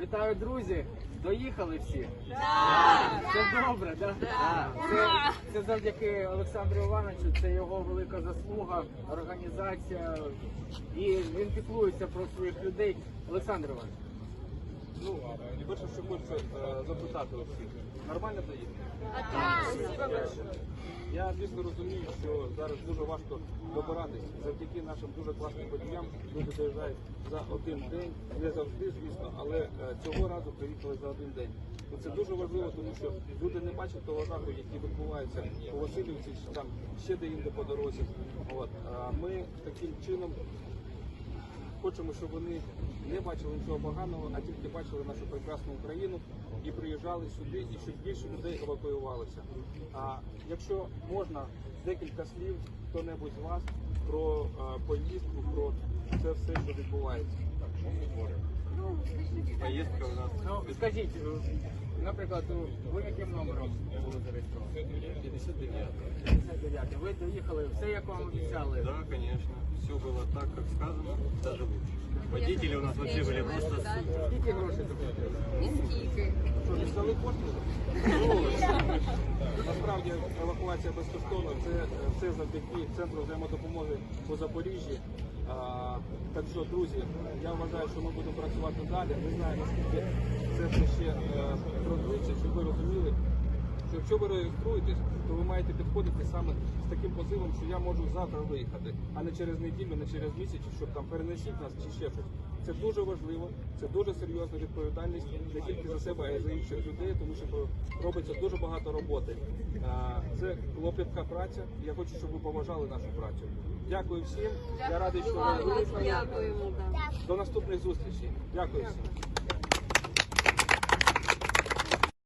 Вітаю, друзі! Доїхали всі? Це добре, так? Це, це завдяки Олександру Івановичу, це його велика заслуга, організація. І він піклується про своїх людей. Олександр Іванович, Ну, перше, що хочеться е, запитати усіх, нормально доїхати? Я, звісно, розумію, що зараз дуже важко добиратись. Завдяки нашим дуже класним водіям люди доїжджають за один день, не завжди, звісно, але е, цього разу приїхали за один день. І це дуже важливо, тому що люди не бачать того жаху, який відбувається у Васильівці, чи там ще де-інде по дорозі. От. А ми таким чином Хочемо, щоб вони не бачили нічого поганого, а тільки бачили нашу прекрасну Україну і приїжджали сюди, і щоб більше людей евакуювалося. А якщо можна декілька слів, хто-небудь з вас про е, поїздку, про це все, що відбувається. Поездка у нас ну скажіть, наприклад, ви яким номером були зареєстровані? 59. 59. Ви доїхали, все як вам обіцяли. Да, конечно. Все было так, как сказано, даже лучше. Водители у нас вообще были просто супер. Скільки грошей заплатили? Що не здали кошти? Ну, насправді евакуація безкоштовна. Це все завдяки центру взаємодопомоги по Запоріжжі. А, так що, друзі, я вважаю, що ми будемо працювати далі. Не знаю наскільки це все ще е, продується, щоб ви розуміли. Що якщо ви реєструєтесь, то ви маєте підходити саме з таким позивом, що я можу завтра виїхати, а не через неділю, не через місяць, щоб там перенесіть нас чи ще щось. Це дуже важливо, це дуже серйозна відповідальність не тільки за себе, а й за інших людей, тому що робиться дуже багато роботи. Це клопітка праця. Я хочу, щоб ви поважали нашу працю. Дякую всім. Я радий, що ви виїхали. Дякуємо. До наступних зустрічей. Дякую всім.